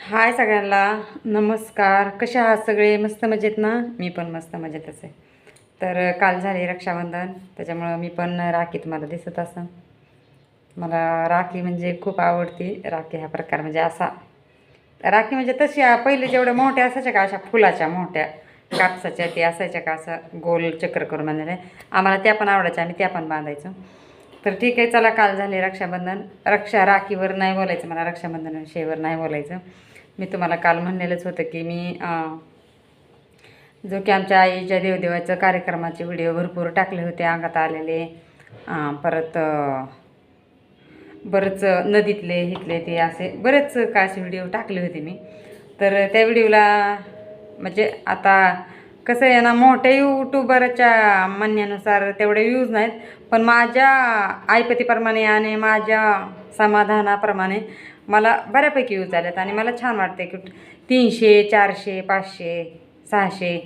हाय सगळ्यांना. नमस्कार. कसे आहात सगळे? मस्त मजेत ना? मी पण मस्त मजेतच आहे. तर काल झाले रक्षाबंधन त्याच्यामुळं मी पण राखी तुम्हाला दिसत असं. मला राखी म्हणजे खूप आवडती. राखी हा प्रकार म्हणजे असा. राखी म्हणजे तशी पहिले जेवढ्या मोठ्या असायच्या का अशा फुलाच्या मोठ्या. कापसाच्या ते असायच्या का असं गोल चक्र करून बांधलेल्या आम्हाला त्या पण आवडायच्या आम्ही त्या पण बांधायचो. तर ठीक आहे चला काल झाले रक्षाबंधन. रक्षा राखीवर नाही बोलायचं मला रक्षाबंधन विषयीवर नाही बोलायचं. मी तुम्हाला काल म्हणलेलंच होतं की मी जो की आमच्या आईच्या देवदेवाच्या कार्यक्रमाचे व्हिडिओ भरपूर टाकले होते अंगात आलेले परत बरंच नदीतले इथले ते असे बरेच का असे व्हिडिओ टाकले होते मी. तर त्या व्हिडिओला म्हणजे आता कसं आहे ना मोठ्या यूट्यूबरच्या म्हणण्यानुसार तेवढे व्ह्यूज नाहीत पण माझ्या आईपतीप्रमाणे आणि माझ्या समाधानाप्रमाणे मला बऱ्यापैकी यूज झाल्यात आणि मला छान वाटते की तीनशे चारशे पाचशे सहाशे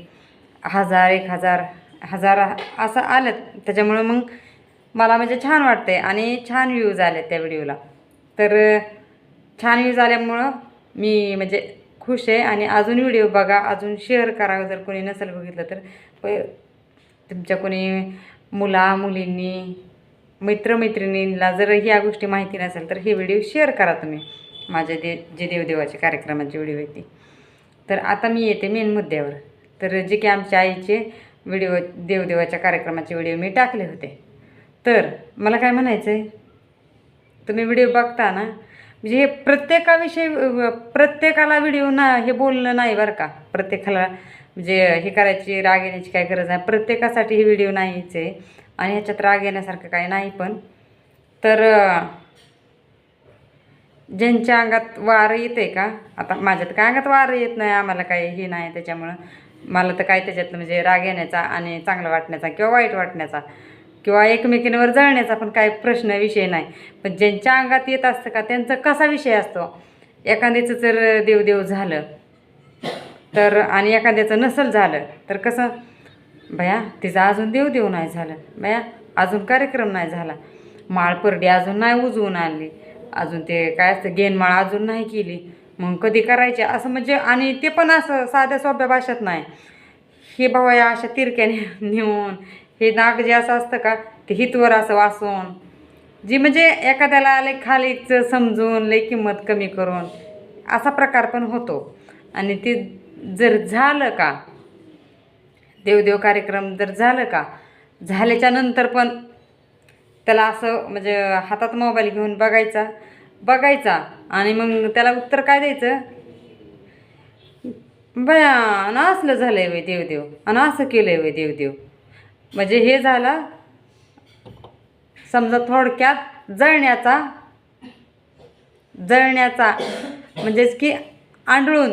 हजार एक हजार हजार असं आलं त्याच्यामुळं मग मला म्हणजे छान वाटते आणि छान व्ह्यूज आले त्या व्हिडिओला तर छान व्ह्यूज आल्यामुळं मी म्हणजे खुश आहे आणि अजून व्हिडिओ बघा अजून शेअर करा. जर कोणी नसेल बघितलं तर तुमच्या कोणी मुला मुलींनी मित्रमैत्रिणींना जर ह्या गोष्टी माहिती नसेल तर हे व्हिडिओ शेअर करा तुम्ही. माझ्या दे जे देवदेवाचे कार्यक्रमाचे व्हिडिओ आहेत ते तर आता मी येते मेन मुद्द्यावर. तर जे की आमच्या आईचे व्हिडिओ देवदेवाच्या कार्यक्रमाचे व्हिडिओ मी टाकले होते. तर मला काय म्हणायचं आहे तुम्ही व्हिडिओ बघता ना म्हणजे हे प्रत्येकाविषयी प्रत्येकाला व्हिडिओ ना हे बोलणं नाही बरं का. प्रत्येकाला म्हणजे हे करायची राग येण्याची काय गरज नाही. प्रत्येकासाठी हे व्हिडिओ नाहीच आहे. आणि ह्याच्यात राग येण्यासारखं काही नाही पण. तर ज्यांच्या अंगात वारं येते का? आता माझ्यात काय अंगात वारं येत नाही आम्हाला काही हे नाही त्याच्यामुळं. मला तर काय त्याच्यातलं म्हणजे राग येण्याचा आणि चांगलं वाटण्याचा किंवा वाईट वाटण्याचा किंवा एकमेकींवर जळण्याचा पण काही प्रश्न विषय नाही. पण ज्यांच्या अंगात येत असतं का त्यांचा कसा विषय असतो? एखाद्याचं जर देवदेव झालं तर आणि एखाद्याचं नसल झालं तर कसं? भया तिचं अजून देवदेव नाही झालं. भया अजून कार्यक्रम नाही झाला. माळपरडी अजून नाही उजवून आणली. अजून ते काय असतं गेनमाळ अजून नाही केली. मग कधी करायचे? असं म्हणजे आणि ते पण असं साध्या सोप्या भाषेत नाही. हे बाबा अशा तिरक्याने नेऊन हे नाग जे असं असतं का ते हितवर असं वाचून जी म्हणजे एखाद्याला लई खालीच समजून लई किंमत कमी करून असा प्रकार पण होतो. आणि ते जर झालं का देवदेव कार्यक्रम जर झालं का झाल्याच्यानंतर पण त्याला असं म्हणजे हातात मोबाईल घेऊन बघायचा. बघायचा. आणि मग त्याला उत्तर काय द्यायचं? बया अन असलं झालं आहे वय देवदेव आणि असं केलं आहे वय देवदेव म्हणजे हे झालं समजा थोडक्यात जळण्याचा जळण्याचा म्हणजेच की आंधळून.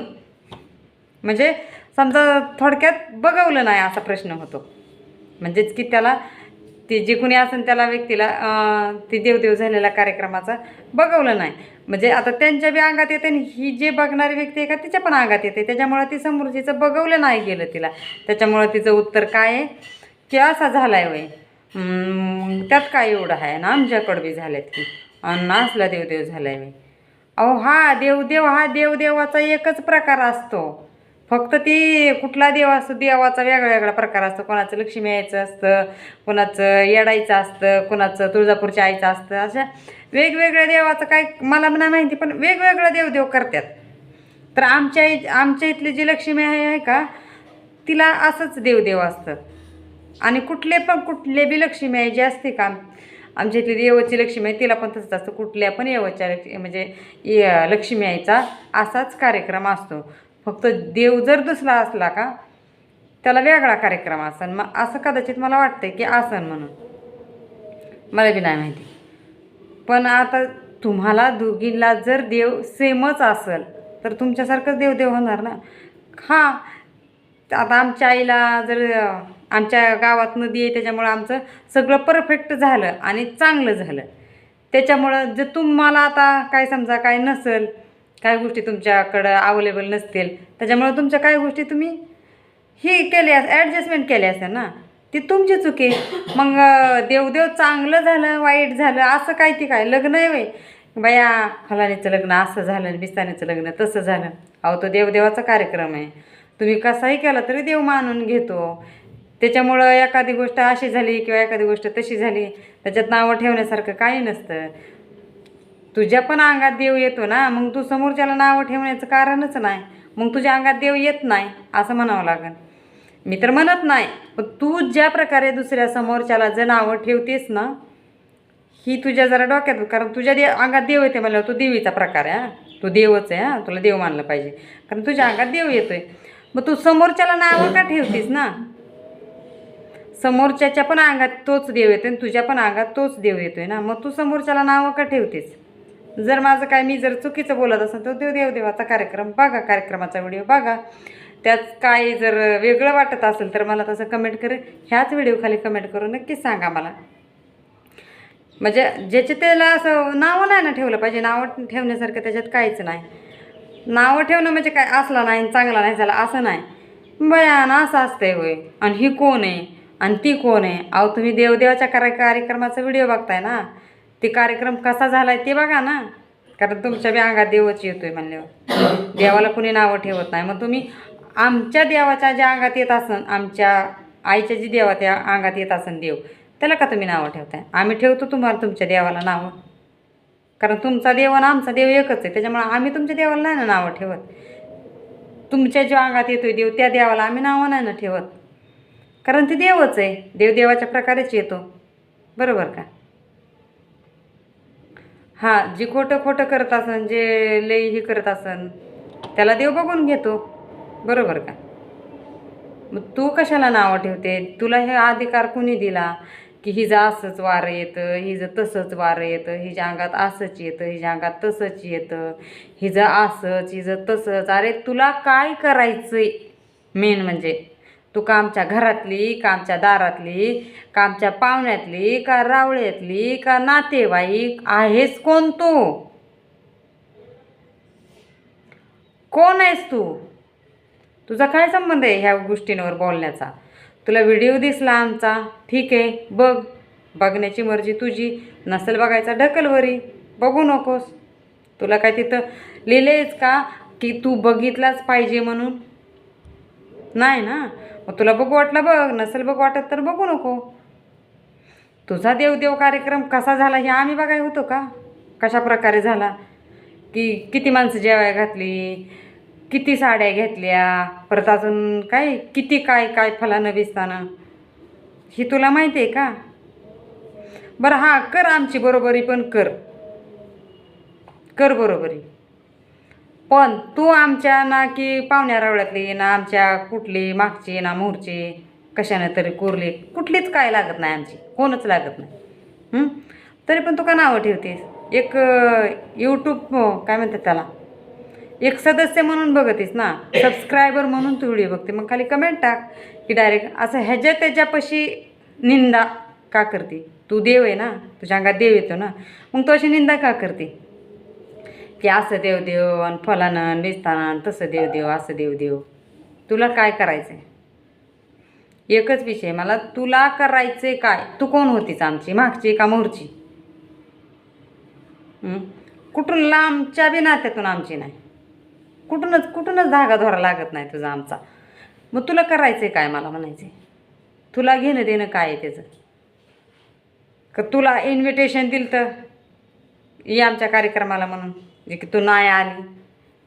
म्हणजे समजा थोडक्यात बघवलं नाही असा प्रश्न होतो. म्हणजेच की त्याला ते जे कोणी असेल त्याला व्यक्तीला ते देवदेव झालेल्या कार्यक्रमाचा बघवलं नाही. म्हणजे आता त्यांच्या बी अंगात येते आणि ही जे बघणारी व्यक्ती आहे का तिच्या पण अंगात येते. त्याच्यामुळं ती समृद्धीचं बघवलं नाही गेलं तिला. त्याच्यामुळं तिचं उत्तर काय आहे? की असा झाला आहे वय त्यात काय एवढं आहे ना? आमच्याकडं बी झाल्यात की. आणि असला देवदेव झाला आहे वय. अहो हा देवदेव हा देवदेवाचा एकच प्रकार असतो. फक्त ती कुठला देव असतो देवाचा वेगळा वेगळा प्रकार असतो. कोणाचं लक्ष्मी यायचं असतं कोणाचं येडायचं असतं कोणाचं तुळजापूरच्या आईचं असतं. अशा वेगवेगळ्या देवाचं काय मला नाही माहिती पण वेगवेगळं देवदेव करतात. तर आमच्या इ आमच्या इथली जी लक्ष्मी आहे आहे का तिला असंच देवदेव असतं आणि कुठले पण कुठले बी लक्ष्मी आहे जे असते का आमच्या इथली देवाची लक्ष्मी आहे तिला पण तसंच असतं. कुठल्या पण येवच्या लक्ष्मी म्हणजे लक्ष्मी आईचा असाच कार्यक्रम असतो. फक्त देव जर दुसरा असला का त्याला वेगळा कार्यक्रम असन. मग असं कदाचित मला वाटतं की असन म्हणून. मला बी नाही माहिती. पण आता तुम्हाला दोघींना जर देव सेमच असेल तर तुमच्यासारखंच देव देव होणार ना? हां आता आमच्या आईला जर आमच्या गावात नदी आहे त्याच्यामुळं आमचं सगळं परफेक्ट झालं आणि चांगलं झालं. त्याच्यामुळं जर तुम्हाला आता काय समजा काय नसेल काय गोष्टी तुमच्याकडं अवेलेबल नसतील. त्याच्यामुळं तुमच्या काय गोष्टी तुम्ही ही केली अस ॲडजस्टमेंट केली असेल ना. ती तुमची चुकी मग देवदेव चांगलं झालं वाईट झालं असं काय ती काय? लग्न आहे वय बाया फलानीचं लग्न असं झालं बिस्तानीचं लग्न तसं झालं. अहो तो देवदेवाचा कार्यक्रम आहे. तुम्ही कसाही केला तरी देव मानून घेतो. त्याच्यामुळं एखादी गोष्ट अशी झाली किंवा एखादी गोष्ट तशी झाली त्याच्यात नावं ठेवण्यासारखं काही नसतं. तुझ्या पण अंगात देव येतो ना मग तू समोरच्याला नावं ठेवण्याचं कारणच नाही. मग तुझ्या अंगात देव येत नाही असं म्हणावं लागेल. मी तर म्हणत नाही पण तू ज्या प्रकारे दुसऱ्या समोरच्याला जर नावं ठेवतेस ना ही तुझ्या जरा डोक्यात कारण तुझ्या दे अंगात देव येते म्हणल्यावर तू देवीचा प्रकार आहे हा. तू देवच आहे हां. तुला देव मानलं पाहिजे. कारण तुझ्या अंगात देव येतोय. मग तू समोरच्याला नावं का ठेवतीस ना? समोरच्याच्या पण अंगात तोच देव येतोय आणि तुझ्या पण अंगात तोच देव येतोय ना. मग तू समोरच्याला नावं का ठेवतेस? जर माझं काय मी जर चुकीचं बोलत असेल तर देव देवदेवाचा कार्यक्रम बघा कार्यक्रमाचा व्हिडिओ बघा. त्यात काय जर वेगळं वाटत असेल तर मला तसं कमेंट कर. ह्याच व्हिडिओखाली कमेंट करून नक्कीच सांगा मला. म्हणजे ज्याचे त्याला असं नावं नाही ना ठेवलं पाहिजे नावं ठेवण्यासारखं त्याच्यात काहीच नाही. नावं ठेवणं म्हणजे काय? असला नाही चांगला नाही झाला असं नाही. बयान असं असतंय होय. आणि ही कोण आहे? आणि ती कोण आहे? अहो तुम्ही देवदेवाच्या कार्य कार्यक्रमाचा व्हिडिओ बघताय ना. ते कार्यक्रम कसा झाला आहे ते बघा ना. कारण तुमच्या बी अंगात देवच येतो आहे म्हणल्यावर. देवाला कुणी नावं ठेवत नाही. मग तुम्ही आमच्या देवाच्या ज्या अंगात येत असन आमच्या आईच्या जी देवा त्या अंगात येत असन देव त्याला का तुम्ही नावं ठेवताय? आम्ही ठेवतो तुम्हाला तुमच्या देवाला नावं. कारण तुमचा देव आणि आमचा देव एकच आहे. त्याच्यामुळे आम्ही तुमच्या देवाला नाही ना नावं ठेवत. तुमच्या ज्या अंगात येतोय देव त्या देवाला आम्ही नावं नाही ना ठेवत. कारण ते देवच आहे. देव देवाच्या प्रकारेच येतो. बरोबर का? हां जी खोटं खोटं करत असन जे लई हे करत असन त्याला देव बघून घेतो. बरोबर का? मग तू कशाला नावं ठेवते? तुला हे अधिकार कुणी दिला? की हिचं असंच वारं येतं हिजं तसंच वारं येतं हिच्या अंगात असंच येतं हिच्या अंगात तसंच येतं हिजं असंच हिजं तसंच. अरे तुला काय करायचं मेन म्हणजे तू का आमच्या घरातली का आमच्या दारातली का आमच्या पाहुण्यातली का रावळ्यातली का नातेवाईक आहेस कोण तू? कोण आहेस तू? तुझा काय संबंध आहे ह्या गोष्टींवर बोलण्याचा? तुला व्हिडिओ दिसला आमचा? ठीक आहे बघ. बघण्याची मर्जी तुझी. नसेल बघायचा ढकलवरी बघू नकोस. तुला काय तिथं लिहिलेच का? की तू बघितलाच पाहिजे म्हणून? नाही ना? मग तुला बघू वाटलं बघ नसेल बघू वाटत तर बघू नको. तुझा देवदेव कार्यक्रम कसा झाला हे आम्ही बघाय होतो का? कशा प्रकारे झाला? की किती माणसं जेवाय घातली? किती साड्या घेतल्या? परत अजून काय? किती काय काय फलानं बिस्तानं? ही तुला माहिती आहे का? बरं हां कर आमची बरोबरी पण कर. कर बरोबरी. पण तू आमच्या ना की पाहुण्या रावळ्यातली ना आमच्या कुठली मागची ना मोरची कशाने तरी कोरली कुठलीच काय लागत नाही आमची कोणच लागत नाही. तरी पण तू का नावं ठेवतेस? एक यूट्यूब हो, काय म्हणतात त्याला? एक सदस्य म्हणून बघतेस ना सबस्क्रायबर म्हणून तू व्हिडिओ बघते मग खाली कमेंट टाक की डायरेक्ट असं ह्याच्या त्याच्यापाशी निंदा का करते? तू देव आहे ना तुझ्या अंगात देव येतो ना मग तू अशी निंदा का करते? की असं देव देव आणि फलानं बिस्तानं तसं देव देव असं देव देव. तुला काय करायचं आहे एकच विषय मला तुला करायचे काय? तू कोण होतीस आमची? मागची का मोरची? कुठून लांबच्या बी नात्यातून आमची नाही. कुठूनच कुठूनच धागा धोरा लागत नाही तुझा आमचा. मग तुला करायचं काय मला म्हणायचं तुला घेणं देणं काय आहे त्याचं? का तुला इन्व्हिटेशन दिलं तर ये आमच्या कार्यक्रमाला म्हणून. जे की तू नाही आली?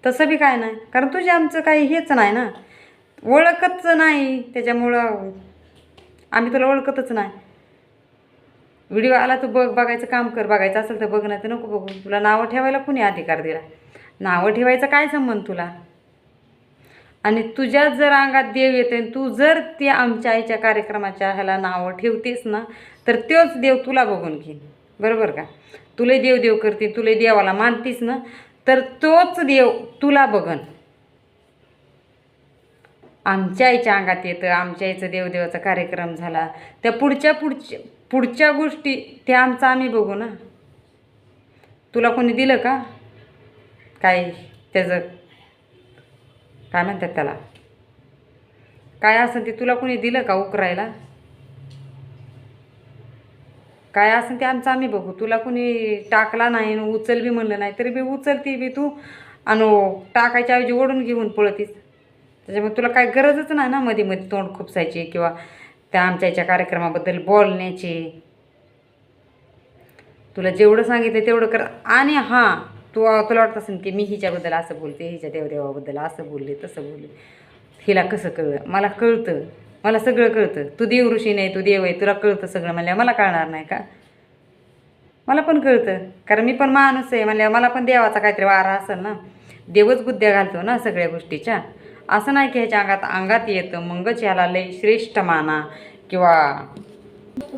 तसं बी काय नाही. कारण तुझे आमचं काही हेच नाही ना. ओळखच नाही त्याच्यामुळं आम्ही तुला ओळखतच नाही. व्हिडिओ आला तू बघ बघायचं काम कर. बघायचं असेल तर बघ नाही तर नको बघू. तुला नावं ठेवायला कुणी अधिकार दिला? नावं ठेवायचं काय संबंध तुला? आणि तुझ्या जर अंगात देव येते तू जर ते आमच्या आईच्या कार्यक्रमाच्या ह्याला नावं ठेवतेस ना तर तोच देव तुला बघून घेईन. बरोबर का? तुले देव देव करते तुला देवाला मानतीस ना? तर तोच देव तुला बघन. आमच्या आईच्या अंगात येतं आमच्या आईचं देवदेवाचा कार्यक्रम झाला. त्या पुढच्या पुढच्या पुढच्या गोष्टी त्या आमचं आम्ही बघू ना. तुला कोणी दिलं का? काय त्याचं काय म्हणतात त्याला? काय असं ते तुला कोणी दिलं का उकरायला? काय असेल ते आमचं आम्ही बघू. तुला कुणी टाकला नाही उचल बी म्हणलं नाही तरी बी उचलती बी तू आणि टाकायच्या ऐवजी ओढून घेऊन पळतीस. त्याच्यामुळे तुला काय गरजच नाही ना मध्ये मध्ये तोंड खुपसायची किंवा त्या आमच्या याच्या कार्यक्रमाबद्दल बोलण्याची. तुला जेवढं सांगितलं तेवढं कर. आणि हां तू तुला वाटत असेल की मी हिच्याबद्दल असं बोलते हिच्या देवदेवाबद्दल असं बोलले तसं बोलले. हिला कसं कळलं? मला कळतं. मला सगळं कळतं. तू देव ऋषी नाही तू देव आहे तुला कळतं सगळं म्हणल्या मला कळणार नाही का? मला पण कळतं. कारण मी पण माणूस आहे म्हणल्या मला पण देवाचा काहीतरी वारा असेल ना. देवच बुद्ध्या घालतो ना सगळ्या गोष्टीच्या. असं नाही की ह्याच्या अंगात अंगात येतं मगच ह्याला लय श्रेष्ठ माना. किंवा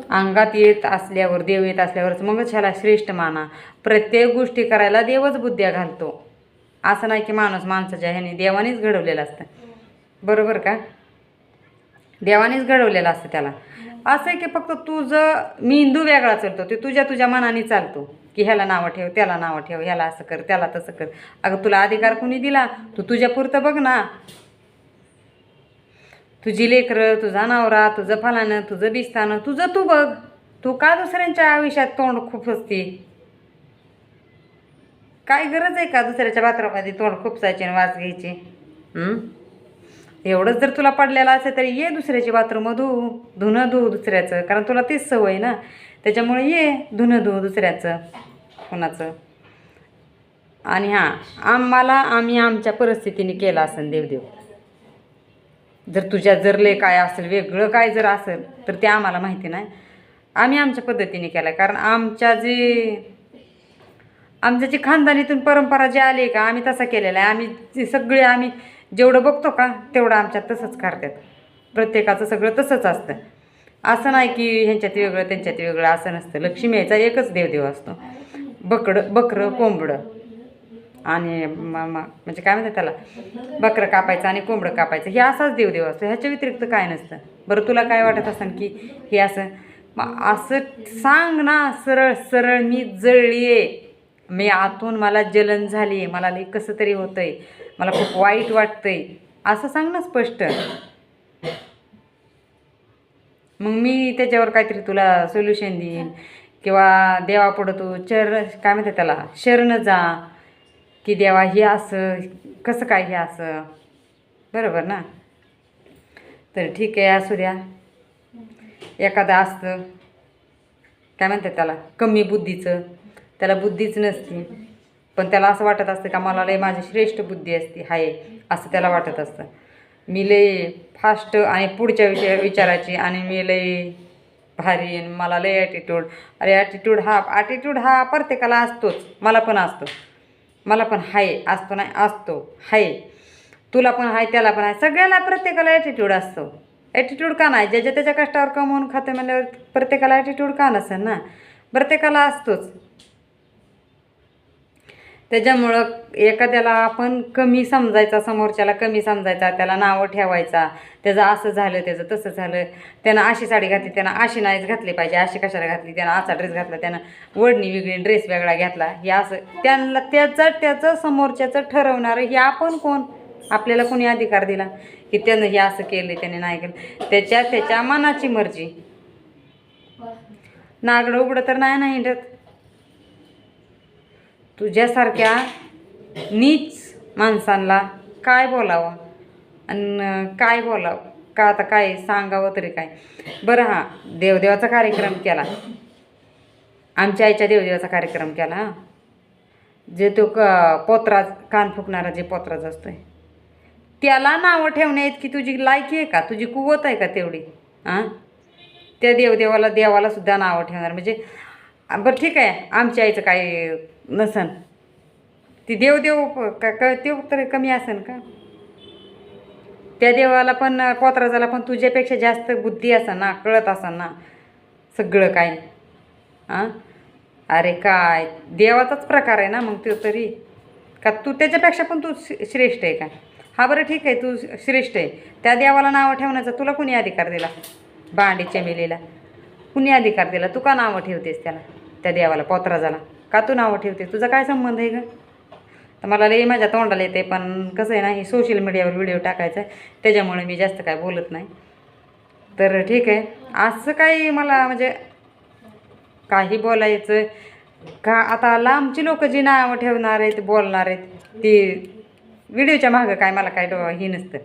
अंगात येत असल्यावर देव येत असल्यावरच मगच ह्याला श्रेष्ठ माना. प्रत्येक गोष्टी करायला देवच बुद्ध्या घालतो. असं नाही की माणूस माणसाच्या ह्याने देवानेच घडवलेलं असतं. बरोबर का? देवानेच घडवलेलं असतं त्याला. असं आहे की फक्त तुझं मेंदू वेगळा चालतो ते तुझ्या तुझ्या मनाने चालतो की ह्याला नावं ठेव त्याला नावं ठेव ह्याला असं कर त्याला तसं कर. अगं तुला अधिकार कुणी दिला? तू तुझ्या पुरतं बघ ना. तुझी लेकरं तुझा नवरा तुझं फलानं तुझं बिस्तानं तुझं तू बघ. तू का दुसऱ्यांच्या आयुष्यात तोंड खूप असते काय गरज आहे का दुसऱ्याच्या बाथरूममध्ये तोंड खुपसायचे आणि वास घ्यायचे? एवढंच जर तुला पडलेलं असेल तर ये दुसऱ्याची बाथरूम धु धुणं धू दुसऱ्याचं. कारण तुला तीच सवय आहे ना. त्याच्यामुळे ये धुणं धु दुसऱ्याचं कोणाचं. आणि हां आम्हाला आम्ही आमच्या परिस्थितीने केलं असेल देवदेव. जर तुझ्या जर लय काय असेल वेगळं काय जर असेल तर ते आम्हाला माहिती नाही. आम्ही आमच्या पद्धतीने केलं कारण आमच्या जे आमच्या जी खानदानीतून परंपरा जी आली आहे का आम्ही तसा केलेला आहे. आम्ही सगळे आम्ही जेवढं बघतो का तेवढं आमच्यात तसंच करतात. प्रत्येकाचं सगळं तसंच असतं. असं नाही की ह्यांच्यात वेगळं त्यांच्यात वेगळं असं नसतं. लक्ष्मी याचा एकच देवदेव असतो. बकडं बकरं कोंबडं. आणि म्हणजे काय म्हणतात त्याला? बकरं कापायचं आणि कोंबडं कापायचं. हे असाच देवदेव असतो. ह्याच्या व्यतिरिक्त काय नसतं. बरं तुला काय वाटत असेल की हे असं? मग असं सांग ना सरळ सरळ मी जळली आहे मी आतून मला जलन झाली आहे मला लई कसं तरी होतं आहे मला खूप वाईट वाटतंय. असं सांग ना स्पष्ट. मग मी त्याच्यावर काहीतरी तुला सोल्युशन देईन. किंवा देवापुढं तू चर काय म्हणते त्याला? शरण जा. की देवा हे असं कसं काय हे असं? बरोबर ना? तर ठीक आहे असू द्या एखादं असतं. काय म्हणतात त्याला? कमी बुद्धीचं. त्याला बुद्धीच नसती. पण त्याला असं वाटत असतं का मला लय माझी श्रेष्ठ बुद्धी असते हाय असं त्याला वाटत असतं. मी लय फास्ट आणि पुढच्या विषय विचाराची आणि मी लय भारी मला लय ॲटिट्यूड अरे ॲटिट्यूड हा ॲटिट्यूड हा प्रत्येकाला असतोच मला पण असतो. मला पण हाय असतो नाही असतो हाय. तुला पण हाय त्याला पण आहे सगळ्याला प्रत्येकाला ॲटिट्यूड असतो. ॲटिट्यूड का नाही? ज्याच्या त्याच्या कष्टावर कमवून खाते म्हणल्यावर प्रत्येकाला ॲटिट्यूड का नसेल ना? प्रत्येकाला असतोच. त्याच्यामुळं एखाद्याला आपण कमी समजायचा समोरच्याला कमी समजायचा त्याला नावं ठेवायचा त्याचं असं झालं त्याचं तसं झालं त्यानं अशी साडी घातली त्यानं अशी नाहीच घातली पाहिजे अशी कशाला घातली त्यानं असा ड्रेस घातला त्यानं वडणी वेगळी ड्रेस वेगळा घातला हे असं त्यांना त्याचं त्याचं समोरच्याचं ठरवणारं हे आपण कोण? आपल्याला कोणी अधिकार दिला की त्यानं हे असं केलं त्याने नाही केलं. त्याच्या त्याच्या मनाची मर्जी. नागडं उघडं तर नाही नाही हिंडत. तुझ्यासारख्या नीच माणसांना काय बोलावं? आणि काय बोलावं? का आता काय सांगावं तरी काय? बरं हां देवदेवाचा कार्यक्रम केला. आमच्या आईच्या देवदेवाचा कार्यक्रम केला हां. जे तो क पोत्राज कान फुकणारा जे पोत्राज असतोय. त्याला नावं ठेवण्यात की तुझी लायकी आहे का? तुझी कुवत आहे का तेवढी? हां? त्या देवदेवाला देवालासुद्धा नावं ठेवणार. म्हणजे बरं ठीक आहे. आमच्या आईचं काय नसन. ती देवदेव प- का क ते तर कमी असन का? त्या देवाला पण कोत्राजाला पण तुझ्यापेक्षा जास्त बुद्धी असन ना कळत असन. ना सगळं काय हां अरे काय? देवाचाच प्रकार आहे ना मग तो तरी. का तू त्याच्यापेक्षा पण तू श्रेष्ठ आहे का? हा बरं ठीक आहे तू श्रेष्ठ आहे. त्या देवाला नावं ठेवण्याचा तुला कुणी अधिकार दिला? बांडी चमेलीला कुणी अधिकार दिला? तू का नावं ठेवतेस त्याला त्या देवाला पोत्राजाला? का तू नावं ठेवतेस? तुझा काय संबंध आहे ग? तर मला लई माझ्या तोंडाला येते पण कसं आहे ना हे सोशल मीडियावर व्हिडिओ टाकायचा आहे त्याच्यामुळे मी जास्त काय बोलत नाही. तर ठीक आहे असं काही मला म्हणजे काही बोलायचं का आता लांबची लोक जी नावं ठेवणार आहेत बोलणार आहेत ती व्हिडिओच्या मागं काय मला काय डो- हे नसतं.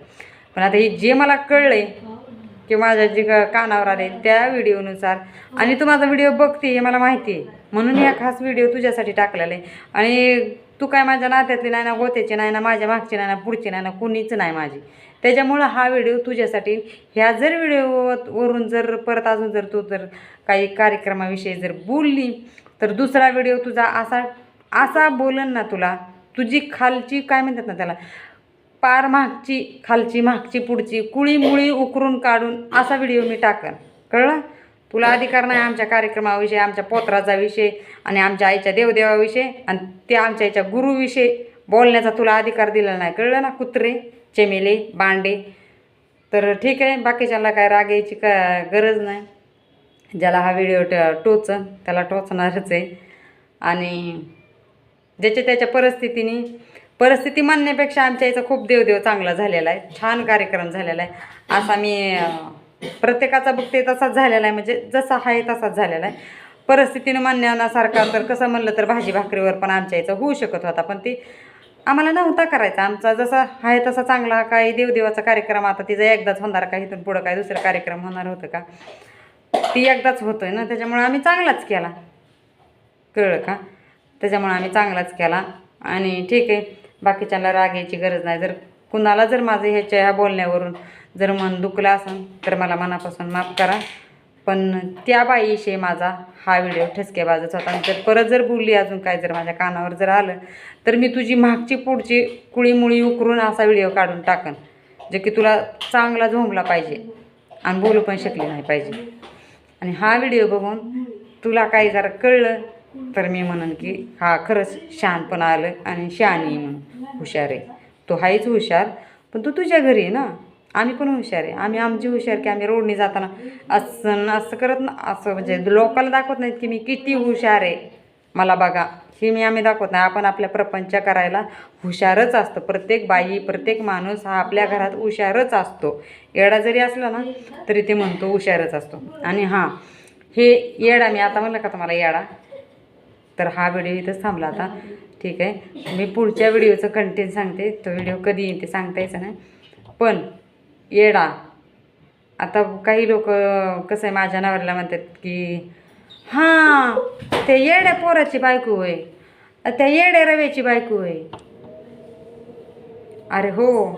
पण आता हे जे मला कळलं आहे की माझ्या जी का- कानावर आले त्या व्हिडिओनुसार. आणि तू माझा व्हिडिओ बघते हे मला माहिती आहे. म्हणून या खास व्हिडिओ तुझ्यासाठी टाकलेला आहे. आणि तू काय माझ्या नात्यातली नाही ना गोत्याची नाही ना माझ्या मागची नाही ना पुढची नाही ना कुणीच नाही माझी. त्याच्यामुळं हा व्हिडिओ तुझ्यासाठी ह्या जर व्हिडिओवरून जर परत अजून जर तू जर काही कार्यक्रमाविषयी जर बोलली तर दुसरा व्हिडिओ तुझा असा असा बोलन ना तुला. तुझी खालची काय म्हणतात ना त्याला? पार मागची खालची मागची पुढची कुळी मुळी उकरून काढून असा व्हिडिओ मी टाकन. कळलं? तुला अधिकार नाही आमच्या कार्यक्रमाविषयी आमच्या पोत्राचा विषय आणि आमच्या आईच्या देवदेवाविषयी आणि त्या आमच्या आईच्या गुरुविषयी बोलण्याचा तुला अधिकार दिला नाही. कळलं ना कुत्रे चेमेले बांडे? तर ठीक आहे बाकीच्याला काय राग यायची का गरज नाही. ज्याला हा व्हिडिओ ट टोचन त्याला टोचणारच आहे. आणि ज्याच्या त्याच्या परिस्थितीने परिस्थिती म्हणण्यापेक्षा आमच्या इथं खूप देवदेव चांगला झालेला आहे. छान कार्यक्रम झालेला आहे. असा मी प्रत्येकाचा बघते तसाच झालेला आहे. म्हणजे जसा आहे तसाच झालेला आहे. परिस्थितीनं म्हणण्यासारखा तर कसं म्हणलं तर भाजी भाकरीवर पण आमच्या इथं होऊ शकत होता. पण ती आम्हाला नव्हता करायचा. आमचा जसा आहे तसा चांगला काही देवदेवाचा कार्यक्रम आता तिचा एकदाच होणार का? इथून पुढं काय दुसरं कार्यक्रम होणार होतं का? ती एकदाच होतोय ना. त्याच्यामुळे आम्ही चांगलाच केला. कळलं का? त्याच्यामुळे आम्ही चांगलाच केला. आणि ठीक आहे. बाकीच्यांना राग यायची गरज नाही. जर कुणाला जर माझं ह्याच्या ह्या बोलण्यावरून जर मन दुखलं असेल तर मला मनापासून माफ करा. पण त्या बाईविषयी माझा हा व्हिडिओ ठसके बाजूचा होता. आणि जर परत जर बोलली अजून काय जर माझ्या कानावर जर आलं तर मी तुझी मागची पुढची कुळीमुळी उकरून असा व्हिडिओ काढून टाकन जे की तुला चांगला झोंबला पाहिजे आणि बोलू पण शकली नाही पाहिजे. आणि हा व्हिडिओ बघून तुला काही जरा कळलं तर मी म्हणन की हा खरंच शहाणपणा आलं आणि शहाणी म्हणून. हुशार आहे. तो आहेच हुशार पण तू तुझ्या घरी आहे ना? आम्ही पण हुशार आहे. आम्ही आमची हुशार की आम्ही रोडने जाताना असं असं करत ना असं म्हणजे लोकांना दाखवत नाहीत की मी किती हुशार आहे. मला बघा हे मी आम्ही दाखवत नाही. आपण आपल्या प्रपंच करायला हुशारच असतो. प्रत्येक बाई प्रत्येक माणूस हा आपल्या घरात हुशारच असतो. येडा जरी असला ना तरी ते म्हणतो हुशारच असतो. आणि हां हे येडा मी आता म्हणलं का तुम्हाला येडा? तर हा व्हिडिओ इथंच थांबला आता. ठीक आहे. मी पुढच्या व्हिडिओचं कंटेंट सांगते. तो व्हिडिओ कधी येईल ते सांगता यायचं नाही. पण येडा. आता काही लोक कसं आहे माझ्या नवऱ्याला म्हणतात की हां ते येड्या पोराची बायको होय त्या येड्या रव्याची बायको होय अरे हो.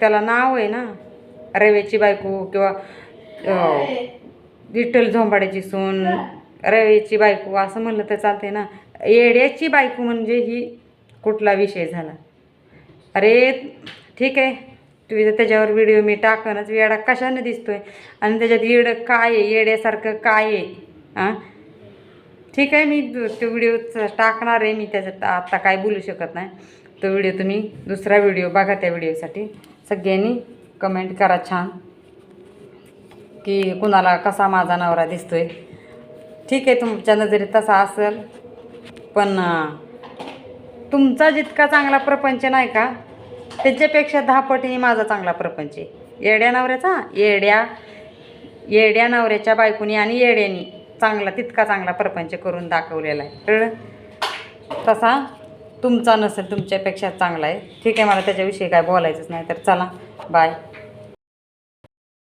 त्याला नाव आहे ना. रव्याची बायको किंवा विठ्ठल झोंबाड्याची सून. रवेची बायको असं म्हणलं तर चालते ना. येड्याची बायको म्हणजे ही कुठला विषय झाला? अरे ठीक आहे. तुझं त्याच्यावर व्हिडिओ मी टाकनच येडा कशाने दिसतोय? आणि त्याच्यात येडं काय आहे? येड्यासारखं काय आहे? हां ठीक आहे मी तो तो व्हिडिओ टाकणार आहे. मी त्याच्यात आत्ता काय बोलू शकत नाही. तो व्हिडिओ तुम्ही दुसरा व्हिडिओ बघा त्या व्हिडिओसाठी. सगळ्यांनी कमेंट करा छान. की कुणाला कसा माझा नवरा दिसतोय? ठीक आहे तुमच्या नजरेत तसा असेल पण तुमचा जितका चांगला प्रपंच नाही का त्याच्यापेक्षा दहा पटीने माझा चांगला प्रपंच आहे. येड्या नवऱ्याचा येड्या येड्या नवऱ्याच्या बायकोनी आणि येड्यानी चांगला तितका चांगला प्रपंच करून दाखवलेला आहे. कळलं? तसा तुमचा नसेल तुमच्यापेक्षा चांगला आहे. ठीक आहे मला त्याच्याविषयी काय बोलायचंच नाही तर चला बाय.